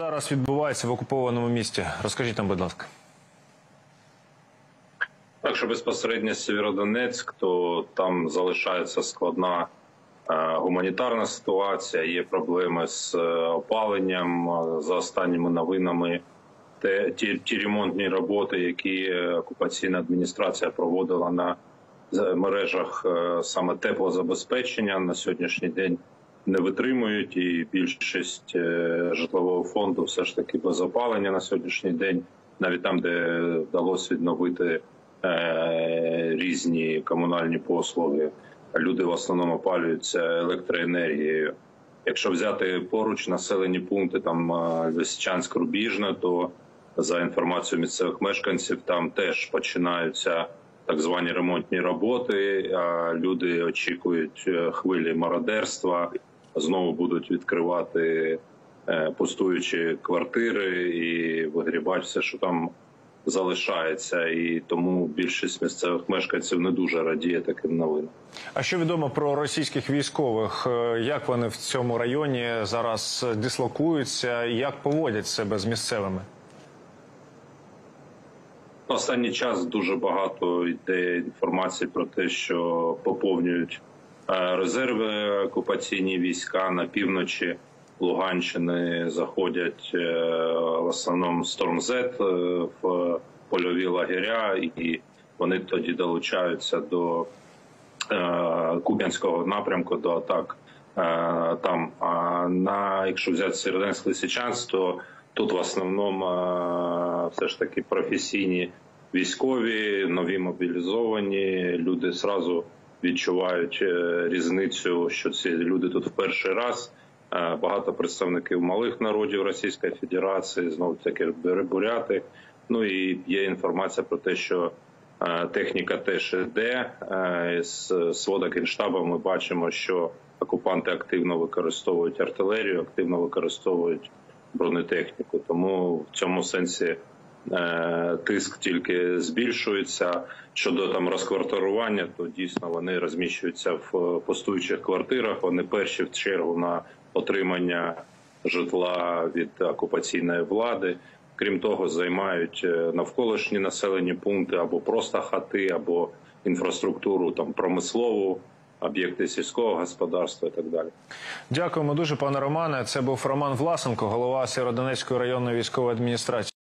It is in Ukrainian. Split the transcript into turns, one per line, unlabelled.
зараз відбувається в окупованому місті? Розкажіть нам, будь ласка.
Якщо безпосередньо Сєвєродонецьк, то там залишається складна е, гуманітарна ситуація. Є проблеми з е, опаленням. Е, За останніми новинами, те ті, ті ремонтні роботи, які е, окупаційна адміністрація проводила на мережах е, саме теплозабезпечення на сьогоднішній день не витримують, і більшість е, житлового фонду все ж таки без опалення на сьогоднішній день, навіть там, де вдалося відновити е, різні комунальні послуги. Люди в основному опалюються електроенергією. Якщо взяти поруч населені пункти, там е, Лисичанськ, Рубіжне, то за інформацією місцевих мешканців, там теж починаються так звані ремонтні роботи. А люди очікують хвилі мародерства, знову будуть відкривати е, пустуючі квартири і вигрібати все, що там залишається, і тому більшість місцевих мешканців не дуже радіє таким новинам.
А що відомо про російських військових? Е, Як вони в цьому районі зараз дислокуються? Як поводять себе з місцевими?
Останній час дуже багато йде інформації про те, що поповнюють резерви окупаційні війська на півночі Луганщини. Заходять е, в основному Стормзет в польові лагеря, і вони тоді долучаються до е, Куп'янського напрямку до атак е, там. А на якщо взяти Сєвєродонецьк Лисичанськ, то тут в основному все ж таки професійні військові, нові мобілізовані. Люди зразу відчувають е, різницю, що ці люди тут в перший раз. Е, Багато представників малих народів Російської Федерації, знову таки буряти. Ну і є інформація про те, що е, техніка теж йде. З свода Генштабу ми бачимо, що окупанти активно використовують артилерію, активно використовують бронетехніку. Тому в цьому сенсі тиск тільки збільшується. Щодо там розквартирування, то дійсно вони розміщуються в постуючих квартирах. Вони перші в чергу на отримання житла від окупаційної влади. Крім того, займають е, навколишні населені пункти або просто хати, або інфраструктуру там промислову, об'єкти сільського господарства і так далі.
Дякуємо дуже, пане Романе. Це був Роман Власенко, голова Сєвєродонецької районної військової адміністрації.